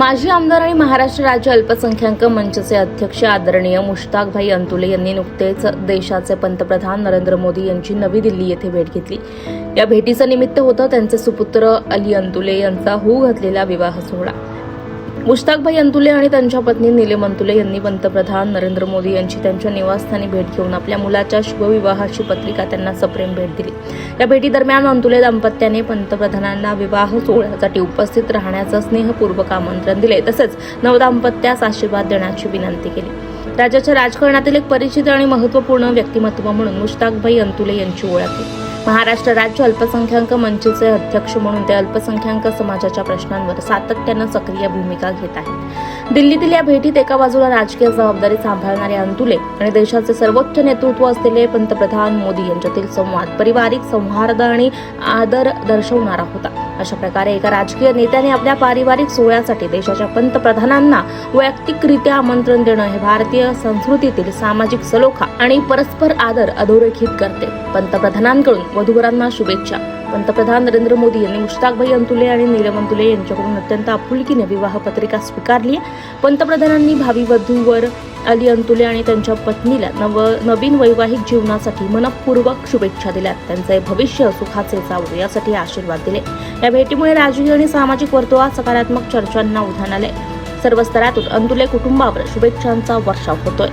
माजी आमदार आणि महाराष्ट्र राज्य अल्पसंख्याक मंचचे अध्यक्ष आदरणीय मुश्ताकभाई अंतुले यांनी नुकतेच देशाचे पंतप्रधान नरेंद्र मोदी यांची नवी दिल्ली येथे भेट घेतली. या भेटीचं निमित्त होतं त्यांचे सुपुत्र अली अंतुले यांचा होऊ घातलेला विवाह सोहळा. मुश्ताकभाई अंतुले आणि त्यांच्या पत्नी नीलम अंतुले यांनी पंतप्रधान नरेंद्र मोदी यांची त्यांच्या निवासस्थानी भेट घेऊन आपल्या मुलाच्या शुभविवाहाची पत्रिका त्यांना सप्रेम भेट दिली. या भेटीदरम्यान अंतुले दाम्पत्याने पंतप्रधानांना विवाह सोहळ्यासाठी उपस्थित राहण्याचं स्नेहपूर्वक आमंत्रण दिले तसंच नवदाम्पत्यास आशीर्वाद देण्याची विनंती केली. राज्याच्या राजकारणातील एक परिचित आणि महत्त्वपूर्ण व्यक्तिमत्व म्हणून मुश्ताकभाई अंतुले यांची ओळख आहे महाराष्ट्र राज्य अल्पसंख्याक मंचचे अध्यक्ष म्हणून ते अल्पसंख्याक समाजाच्या प्रश्नांवर सातत्यानं सक्रिय भूमिका घेत आहेत. दिल्लीतील या भेटीत एका बाजूला राजकीय जबाबदारी सांभाळणारे अंतुले आणि देशाचे सर्वोच्च नेतृत्व असलेले पंतप्रधान मोदी यांच्यातील संवाद पारिवारिक संहार्द आणि आदर दर्शवणारा होता. अशा प्रकारे एका राजकीय नेत्याने आपल्या पारिवारिक सोहळ्यासाठी देशाच्या पंतप्रधानांना वैयक्तिकरित्या आमंत्रण देणं हे भारतीय संस्कृतीतील सामाजिक सलोखा आणि परस्पर आदर अधोरेखित करते पंतप्रधानांकडून वधूवरांना शुभेच्छा पंतप्रधान नरेंद्र मोदी यांनी मुश्ताकभाई अंतुले आणि नीलम अंतुले यांच्याकडून अत्यंत आपुलकीने विवाह पत्रिका स्वीकारली आहे. पंतप्रधानांनी भावी वधूवर अली अंतुले आणि त्यांच्या पत्नीला नव नवीन वैवाहिक जीवनासाठी मनपूर्वक शुभेच्छा दिल्या त्यांचे भविष्य सुखाचे जावो यासाठी आशीर्वाद दिले. या भेटीमुळे राजकीय आणि सामाजिक वर्तुळात सकारात्मक चर्चांना उधाण आले. सर्व स्तरातून अंतुले कुटुंबावर शुभेच्छांचा वर्षाव होतोय.